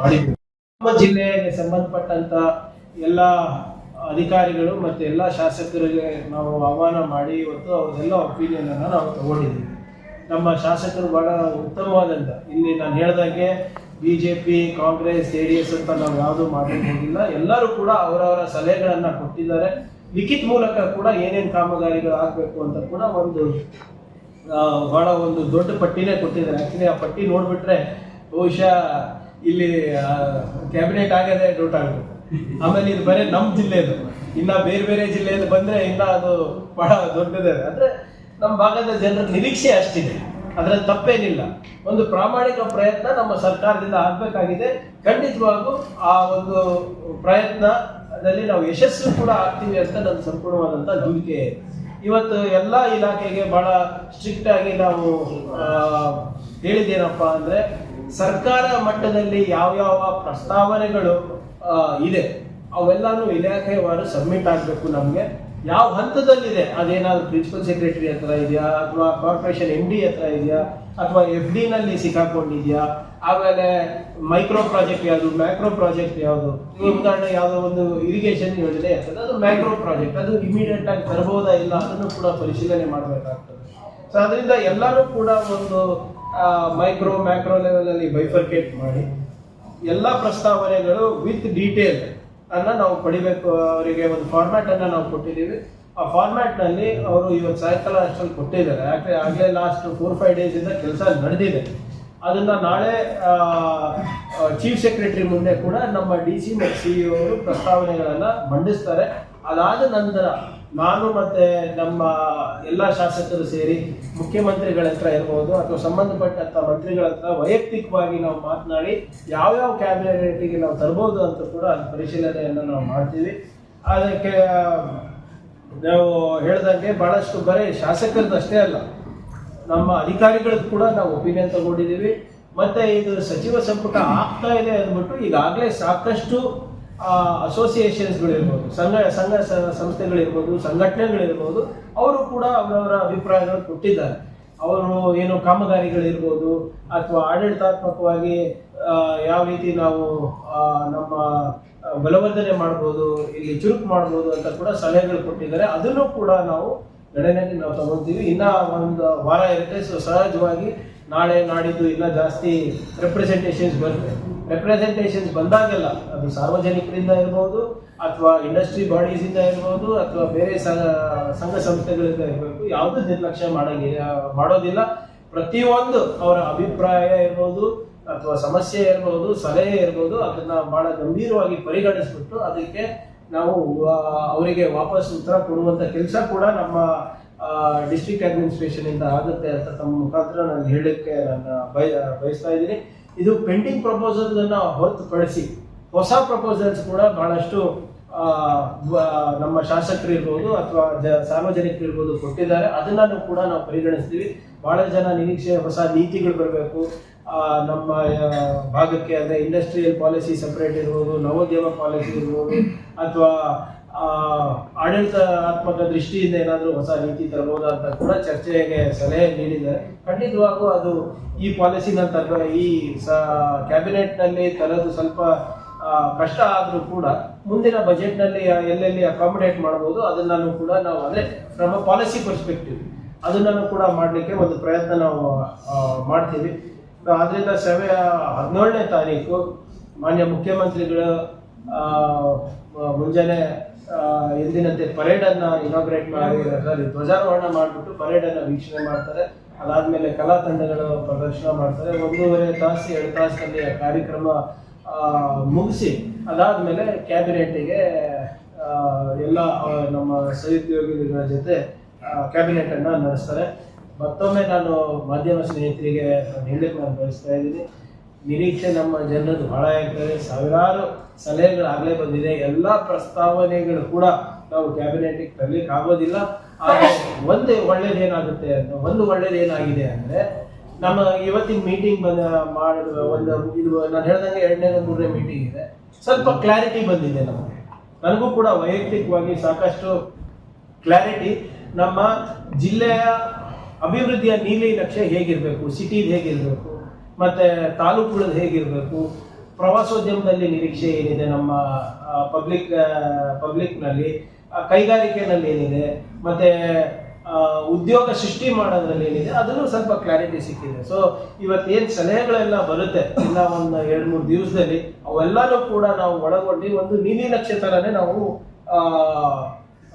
ಮಾಡಿದ್ದೀವಿ ನಮ್ಮ ಜಿಲ್ಲೆಗೆ ಸಂಬಂಧಪಟ್ಟಂತ ಎಲ್ಲ ಅಧಿಕಾರಿಗಳು ಮತ್ತು ಎಲ್ಲ ಶಾಸಕರಿಗೆ ನಾವು ಆಹ್ವಾನ ಮಾಡಿ ಇವತ್ತು ಅವ್ರದ್ದೆಲ್ಲ ಒಪಿನಿಯನ್ ನಾವು ತಗೊಂಡಿದ್ದೀವಿ. ನಮ್ಮ ಶಾಸಕರು ಬಹಳ ಉತ್ತಮವಾದಂಥ ಇಲ್ಲಿ ನಾನು ಹೇಳ್ದಂಗೆ B J P Congress, J D S ಅಂತ ನಾವು ಯಾವುದೂ ಮಾಡಲಿಕ್ಕೆ ಹೋಗಿಲ್ಲ. ಎಲ್ಲರೂ ಕೂಡ ಅವರವರ ಸಲಹೆಗಳನ್ನು ಕೊಟ್ಟಿದ್ದಾರೆ. ಲಿಖಿತ್ ಮೂಲಕ ಕೂಡ ಏನೇನು ಕಾಮಗಾರಿಗಳು ಆಗಬೇಕು ಅಂತ ಕೂಡ ಒಂದು ಬಹಳ ಒಂದು ದೊಡ್ಡ ಪಟ್ಟಿನೇ ಕೊಟ್ಟಿದ್ದಾರೆ. ಆ್ಯಕ್ಚುಲಿ ಆ ಪಟ್ಟಿ ನೋಡಿಬಿಟ್ರೆ ಬಹುಶಃ ಇಲ್ಲಿ ಕ್ಯಾಬಿನೆಟ್ ಆಗದೆ ಡೌಟ್ ಆಗುತ್ತೆ. ಆಮೇಲೆ ಇದು ಬರೀ ನಮ್ಮ ಜಿಲ್ಲೆದು. ಇನ್ನ ಬೇರೆ ಬೇರೆ ಜಿಲ್ಲೆಯಲ್ಲಿ ಬಂದ್ರೆ ಇನ್ನ ಅದು ಬಹಳ ದೊಡ್ಡದೇ ಅಂದ್ರೆ ನಮ್ಮ ಭಾಗದ ಜನರ ನಿರೀಕ್ಷೆ ಅಷ್ಟಿದೆ. ಅದರ ತಪ್ಪೇನಿಲ್ಲ. ಒಂದು ಪ್ರಾಮಾಣಿಕ ಪ್ರಯತ್ನ ನಮ್ಮ ಸರ್ಕಾರದಿಂದ ಆಗ್ಬೇಕಾಗಿದೆ. ಖಂಡಿತವಾಗೂ ಆ ಒಂದು ಪ್ರಯತ್ನದಲ್ಲಿ ನಾವು ಯಶಸ್ವಿ ಕೂಡ ಆಗ್ತೀವಿ ಅಂತ ನನ್ನ ಸಂಪೂರ್ಣವಾದಂತ ನಂಬಿಕೆ ಇವತ್ತು ಎಲ್ಲ ಇಲಾಖೆಗೆ ಬಹಳ ಸ್ಟ್ರಿಕ್ಟ್ ಆಗಿ ನಾವು ಹೇಳಿದ್ದೇನಪ್ಪ ಅಂದ್ರೆ ಸರ್ಕಾರ ಮಟ್ಟದಲ್ಲಿ ಯಾವ ಯಾವ ಪ್ರಸ್ತಾವನೆಗಳು ಇದೆ, ಅವೆಲ್ಲಾನು ಇಲಾಖೆವಾರು ಸಬ್ಮಿಟ್ ಆಗಬೇಕು ನಮಗೆ. ಯಾವ ಹಂತದಲ್ಲಿದೆ? ಅದೇನಾದ್ರು ಪ್ರಿನ್ಸಿಪಲ್ ಸೆಕ್ರೆಟರಿ ಹತ್ರ ಇದೆಯಾ? ಅಥವಾ ಕಾರ್ಪೊರೇಷನ್ ಎಂ ಡಿ ಹತ್ರ ಇದೆಯಾ? ಅಥವಾ ಎಫ್ ಡಿ ನಲ್ಲಿ ಸಿಕ್ಕಾಕೊಂಡಿದ್ಯಾ? ಆಮೇಲೆ ಮೈಕ್ರೋ ಪ್ರಾಜೆಕ್ಟ್ ಯಾವುದು ಮ್ಯಾಕ್ರೋ ಪ್ರಾಜೆಕ್ಟ್ ಯಾವುದು? ಉದಾಹರಣೆ ಯಾವುದೋ ಒಂದು ಇರಿಗೇಷನ್ ಯೋಜನೆ ಇರ್ತದೆ. ಅದು ಮ್ಯಾಕ್ರೋ ಪ್ರಾಜೆಕ್ಟ್ ಅದು ಇಮಿಡಿಯೇಟ್ ಆಗಿ ತರಬಹುದಾ ಇಲ್ಲ ಅದನ್ನು ಕೂಡ ಪರಿಶೀಲನೆ ಮಾಡಬೇಕಾಗ್ತದೆ. ಸೊ ಅದರಿಂದ ಎಲ್ಲರೂ ಕೂಡ ಒಂದು ಮೈಕ್ರೋ ಮ್ಯಾಕ್ರೋ ಲೆವೆಲಲ್ಲಿ ಬೈಫರ್ಕೇಟ್ ಮಾಡಿ. ಎಲ್ಲ ಪ್ರಸ್ತಾವನೆಗಳು ವಿತ್ ಡೀಟೇಲ್ ಅನ್ನ ನಾವು ಪಡಿಬೇಕು ಅವರಿಗೆ ಒಂದು ಫಾರ್ಮ್ಯಾಟ್ ಅನ್ನ ನಾವು ಕೊಟ್ಟಿದ್ದೀವಿ. ಆ ಫಾರ್ಮ್ಯಾಟ್ನಲ್ಲಿ ಅವರು ಇವತ್ತು ಸಾಯಂಕಾಲ ಅಷ್ಟರಲ್ಲಿ ಕೊಟ್ಟಿದ್ದಾರೆ. ಯಾಕೆ ಆಗಲೇ ಲಾಸ್ಟ್ ಫೋರ್ ಫೈವ್ ಡೇಸ್ ಇಂದ ಕೆಲಸ ನಡೆದಿದೆ. ಅದನ್ನ ನಾಳೆ ಚೀಫ್ ಸೆಕ್ರೆಟರಿ ಮುಂದೆ ಕೂಡ ನಮ್ಮ ಡಿ ಸಿ ಮತ್ತು ಸಿ ಅವರು ಪ್ರಸ್ತಾವನೆಗಳನ್ನ ಮಂಡಿಸ್ತಾರೆ. ಅದಾದ ನಂತರ ನಾನು ಮತ್ತೆ ನಮ್ಮ ಎಲ್ಲ ಶಾಸಕರು ಸೇರಿ ಮುಖ್ಯಮಂತ್ರಿಗಳ ಹತ್ರ ಇರ್ಬೋದು ಅಥವಾ ಸಂಬಂಧಪಟ್ಟಂತ ಮಂತ್ರಿಗಳ ಹತ್ರ ವೈಯಕ್ತಿಕವಾಗಿ ನಾವು ಮಾತನಾಡಿ ಯಾವ್ಯಾವ ಕ್ಯಾಬಿನೆಟ್ಗೆ ನಾವು ತರ್ಬೋದು ಅಂತ ಕೂಡ ಪರಿಶೀಲನೆಯನ್ನು ನಾವು ಮಾಡ್ತೀವಿ. ಅದಕ್ಕೆ, ನಾವು ಹೇಳ್ದಂಗೆ ಬಹಳಷ್ಟು ಬರೀ ಶಾಸಕರದ್ದು ಅಷ್ಟೇ ಅಲ್ಲ, ನಮ್ಮ ಅಧಿಕಾರಿಗಳದ್ದು ಕೂಡ ನಾವು ಒಪಿನಿಯನ್ ತಗೊಂಡಿದ್ದೀವಿ. ಮತ್ತೆ ಇದು ಸಚಿವ ಸಂಪುಟ ಆಗ್ತಾ ಇದೆ ಅಂದ್ಬಿಟ್ಟು ಈಗಾಗಲೇ ಸಾಕಷ್ಟು ಅಸೋಸಿಯೇಷನ್ಸ್ಗಳಿರ್ಬೋದು ಸಂಘ ಸಂಘ ಸಂಸ್ಥೆಗಳಿರ್ಬೋದು, ಸಂಘಟನೆಗಳಿರ್ಬೋದು, ಅವರು ಕೂಡ ಅವರವರ ಅಭಿಪ್ರಾಯಗಳು ಕೊಟ್ಟಿದ್ದಾರೆ. ಅವರು ಏನು ಕಾಮಗಾರಿಗಳಿರ್ಬೋದು, ಅಥವಾ ಆಡಳಿತಾತ್ಮಕವಾಗಿ ಯಾವ ರೀತಿ ನಾವು ನಮ್ಮ ಬಲವರ್ಧನೆ ಮಾಡ್ಬೋದು, ಇಲ್ಲಿ ಚುರುಕು ಮಾಡ್ಬೋದು ಅಂತ ಕೂಡ ಸಲಹೆಗಳು ಕೊಟ್ಟಿದ್ದಾರೆ. ಅದನ್ನು ಕೂಡ ನಾವು ಗಣನೆಗೆ ನಾವು ತಗೊಳ್ತೀವಿ ಇನ್ನ ಒಂದು ವಾರ ಇರುತ್ತೆ. ಸೊ ಸಹಜವಾಗಿ ನಾಳೆ ನಾಡಿದ್ದು ಇನ್ನ ಜಾಸ್ತಿ ರೆಪ್ರೆಸೆಂಟೇಷನ್ಸ್ ಬರುತ್ತೆ. ರೆಪ್ರೆಸೆಂಟೇಷನ್ಸ್ ಬಂದಾಗೆಲ್ಲ ಅದು ಸಾರ್ವಜನಿಕರಿಂದ ಇರ್ಬೋದು ಅಥವಾ ಇಂಡಸ್ಟ್ರಿ ಬಾಡೀಸ್ ಇಂದ ಇರ್ಬೋದು ಅಥವಾ ಬೇರೆ ಸಂಘ ಸಂಘ ಸಂಸ್ಥೆಗಳಿಂದ ಇರಬೇಕು. ಯಾವುದೂ ನಿರ್ಲಕ್ಷ್ಯ ಮಾಡಂಗಿ ಮಾಡೋದಿಲ್ಲ. ಪ್ರತಿಯೊಂದು ಅವರ ಅಭಿಪ್ರಾಯ ಇರ್ಬೋದು ಅಥವಾ ಸಮಸ್ಯೆ ಇರ್ಬೋದು, ಸಲಹೆ ಇರ್ಬೋದು, ಅದನ್ನ ಬಹಳ ಗಂಭೀರವಾಗಿ ಪರಿಗಣಿಸ್ಬಿಟ್ಟು ಅದಕ್ಕೆ ನಾವು ಅವರಿಗೆ ವಾಪಸ್ ಉತ್ತರ ಕೊಡುವಂತ ಕೆಲಸ ಕೂಡ ನಮ್ಮ ಡಿಸ್ಟ್ರಿಕ್ಟ್ ಅಡ್ಮಿನಿಸ್ಟ್ರೇಷನ್ ಇಂದ ಆಗುತ್ತೆ ಅಂತ ತಮ್ಮ ಮುಖಾಂತರ ನಾನು ಹೇಳಲಿಕ್ಕೆ ನಾನು ಬಯ, ಬಯಸ್ತಾ ಇದ್ದೀನಿ. ಇದು ಪೆಂಡಿಂಗ್ ಪ್ರಪೋಸಲ್ ಅನ್ನ ಹೊರತುಪಡಿಸಿ ಹೊಸ ಪ್ರಪೋಸಲ್ಸ್ ಕೂಡ ಬಹಳಷ್ಟು ನಮ್ಮ ಶಾಸಕರು ಇರ್ಬೋದು ಅಥವಾ ಜ, ಸಾರ್ವಜನಿಕರು ಇರ್ಬೋದು ಕೊಟ್ಟಿದ್ದಾರೆ. ಅದನ್ನು ಕೂಡ ನಾವು ಪರಿಗಣಿಸ್ತೀವಿ. ಬಹಳ ಜನ ನಿರೀಕ್ಷೆ ಹೊಸ ನೀತಿಗಳು ಬರಬೇಕು. ನಮ್ಮ ಭಾಗಕ್ಕೆ ಅಂದರೆ ಇಂಡಸ್ಟ್ರಿಯಲ್ ಪಾಲಿಸಿ ಸಪ್ರೇಟ್ ಇರ್ಬೋದು, ನವೋದ್ಯಮ ಪಾಲಿಸಿ ಇರ್ಬೋದು, ಅಥವಾ ಆಡಳಿತಾತ್ಮಕ ದೃಷ್ಟಿಯಿಂದ ಏನಾದರೂ ಹೊಸ ನೀತಿ ತರಬಹುದಾ ಅಂತ ಕೂಡ ಚರ್ಚೆಗೆ ಸಲಹೆ ನೀಡಿದ್ದಾರೆ. ಖಂಡಿತವಾಗೂ ಅದು ಈ ಪಾಲಿಸಿನ ತರ ಈ ಸ ಕ್ಯಾಬಿನೆಟ್ನಲ್ಲಿ ತರೋದು ಸ್ವಲ್ಪ ಕಷ್ಟ ಆದರೂ ಕೂಡ ಮುಂದಿನ ಬಜೆಟ್ನಲ್ಲಿ ಎಲ್ಲೆಲ್ಲಿ ಅಕಾಮಿಡೇಟ್ ಮಾಡ್ಬೋದು ಅದನ್ನು ಕೂಡ ನಾವು ಅಂದರೆ ನಮ್ಮ ಪಾಲಿಸಿ ಪರ್ಸ್ಪೆಕ್ಟಿವ್ ಅದನ್ನು ಕೂಡ ಮಾಡಲಿಕ್ಕೆ ಒಂದು ಪ್ರಯತ್ನ ನಾವು ಮಾಡ್ತೀವಿ. ಆದ್ರಿಂದ ಸೆವೆ ಹದಿನೇಳನೇ ತಾರೀಕು ಮಾನ್ಯ ಮುಖ್ಯಮಂತ್ರಿಗಳು ಮುಂಜಾನೆ ಎಂದಿನಂತೆ ಪರೇಡ್ ಅನ್ನ ಇನಾಗ್ರೇಟ್ ಮಾಡಿ ಸಾರಿ ಧ್ವಜಾರೋಹಣ ಮಾಡಿಬಿಟ್ಟು ಪರೇಡ್ ಅನ್ನ ವೀಕ್ಷಣೆ ಮಾಡ್ತಾರೆ. ಅದಾದ್ಮೇಲೆ ಕಲಾ ತಂಡಗಳು ಪ್ರದರ್ಶನ ಮಾಡ್ತಾರೆ. ಒಂದೂವರೆ ತಾಸು, ಎರಡು ತಾಸಿನಲ್ಲಿ ಕಾರ್ಯಕ್ರಮ ಮುಗಿಸಿ, ಅದಾದ್ಮೇಲೆ ಕ್ಯಾಬಿನೆಟ್ಗೆ ಎಲ್ಲ ನಮ್ಮ ಸಹೋದ್ಯೋಗಿಗಳ ಜೊತೆ ಕ್ಯಾಬಿನೆಟ್ ಅನ್ನ ನಡೆಸ್ತಾರೆ. ಮತ್ತೊಮ್ಮೆ ನಾನು ಮಾಧ್ಯಮ ಸ್ನೇಹಿತರಿಗೆ ನಾನು ಹೇಳಕ್ಕೆ ನಾನು ಬಯಸ್ತಾ ಇದ್ದೀನಿ. ನಿರೀಕ್ಷೆ ನಮ್ಮ ಜನರದ್ದು ಬಹಳ ಇರ್ತದೆ. ಸಾವಿರಾರು ಸಲಹೆಗಳಾಗಲೇ ಬಂದಿದೆ. ಎಲ್ಲ ಪ್ರಸ್ತಾವನೆಗಳು ಕೂಡ ನಾವು ಕ್ಯಾಬಿನೆಟ್ಗೆ ತರಲಿಕ್ಕೆ ಆಗೋದಿಲ್ಲ. ಆದರೆ ಒಂದು ಒಳ್ಳೇದೇನಾಗುತ್ತೆ ಅಂತ, ಒಂದು ಒಳ್ಳೇದೇನಾಗಿದೆ ಅಂದರೆ ನಮ್ಮ ಇವತ್ತಿನ ಮೀಟಿಂಗ್ ಬಂದ ಮಾಡಿದ ಒಂದು ಇದು ನಾನು ಹೇಳ್ದಂಗೆ ಎರಡನೇ ಮೂರನೇ ಮೀಟಿಂಗ್ ಇದೆ. ಸ್ವಲ್ಪ ಕ್ಲಾರಿಟಿ ಬಂದಿದೆ ನಮಗೆ. ನನಗೂ ಕೂಡ ವೈಯಕ್ತಿಕವಾಗಿ ಸಾಕಷ್ಟು ಕ್ಲಾರಿಟಿ ನಮ್ಮ ಜಿಲ್ಲೆಯ ಅಭಿವೃದ್ಧಿಯ ನೀಲಿ ನಕ್ಷೆ ಹೇಗಿರಬೇಕು ಸಿಟಿದು ಹೇಗಿರಬೇಕು ಮತ್ತೆ ತಾಲೂಕುಗಳದ್ದು ಹೇಗಿರಬೇಕು ಪ್ರವಾಸೋದ್ಯಮದಲ್ಲಿ ನಿರೀಕ್ಷೆ ಏನಿದೆ ನಮ್ಮ ಪಬ್ಲಿಕ್ ಪಬ್ಲಿಕ್ನಲ್ಲಿ ಕೈಗಾರಿಕೆನಲ್ಲಿ ಏನಿದೆ ಮತ್ತೆ ಉದ್ಯೋಗ ಸೃಷ್ಟಿ ಮಾಡೋದ್ರಲ್ಲಿ ಏನಿದೆ ಅದನ್ನು ಸ್ವಲ್ಪ ಕ್ಲಾರಿಟಿ ಸಿಕ್ಕಿದೆ. ಸೊ ಇವತ್ತೇನು ಸಲಹೆಗಳೆಲ್ಲ ಬರುತ್ತೆ ಇಲ್ಲ ಒಂದು ಎರಡು ಮೂರು ದಿವಸದಲ್ಲಿ ಅವೆಲ್ಲನೂ ಕೂಡ ನಾವು ಒಳಗೊಂಡು ಒಂದು ನೀಲಿ ನಕ್ಷತ್ರನೇ ನಾವು ಆ,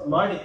ಮಾಡಿ.